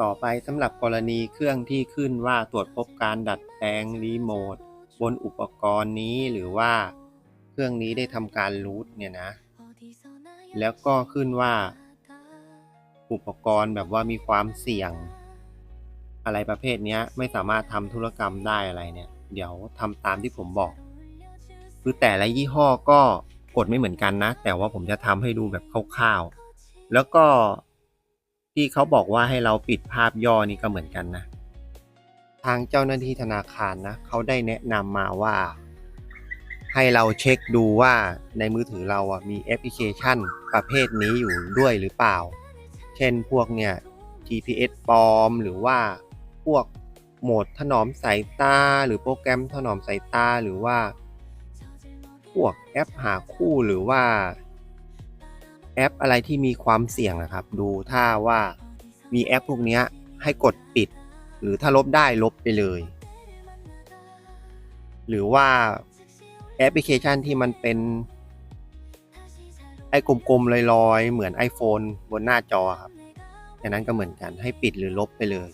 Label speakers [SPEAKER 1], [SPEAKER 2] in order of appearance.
[SPEAKER 1] ต่อไปสำหรับกรณีเครื่องที่ขึ้นว่าตรวจพบการดัดแปลงรีโมทบนอุปกรณ์นี้หรือว่าเครื่องนี้ได้ทำการรูทเนี่ยนะ แล้วก็ขึ้นว่า อุปกรณ์แบบว่ามีความเสี่ยง อะไรประเภทนี้ไม่สามารถทำธุรกรรมได้อะไรเนี่ย เดี๋ยวทำตามที่ผมบอก คือแต่ละยี่ห้อก็กดไม่เหมือนกันนะ แต่ว่าผมจะทำให้ดูแบบคร่าวๆแล้วก็ ที่เขาบอกว่าให้เราปิดภาพย่อนี่ก็เหมือนกันนะ ทางเจ้าหน้าที่ธนาคารนะเขาได้แนะนำมาว่า ให้เราเช็คดูว่าในมือถือเราอะมีแอปพลิเคชันประเภทนี้อยู่ด้วยหรือเปล่า เช่นพวกเนี่ย GPS ปลอม หรือว่าพวกโหมดถนอมสายตา หรือโปรแกรมถนอมสายตาหรือว่า พวกแอปหาคู่หรือว่า แอปอะไรที่มีความเสี่ยงนะครับ ดูถ้าว่ามีแอปพวกนี้ให้กดปิด หรือถ้าลบได้ลบไปเลย หรือว่าแอปพลิเคชันที่มันเป็น ไอ้กลมๆลอยๆ เหมือน iPhone บนหน้าจอครับอันนั้นก็เหมือนกันให้ปิดหรือลบไปเลย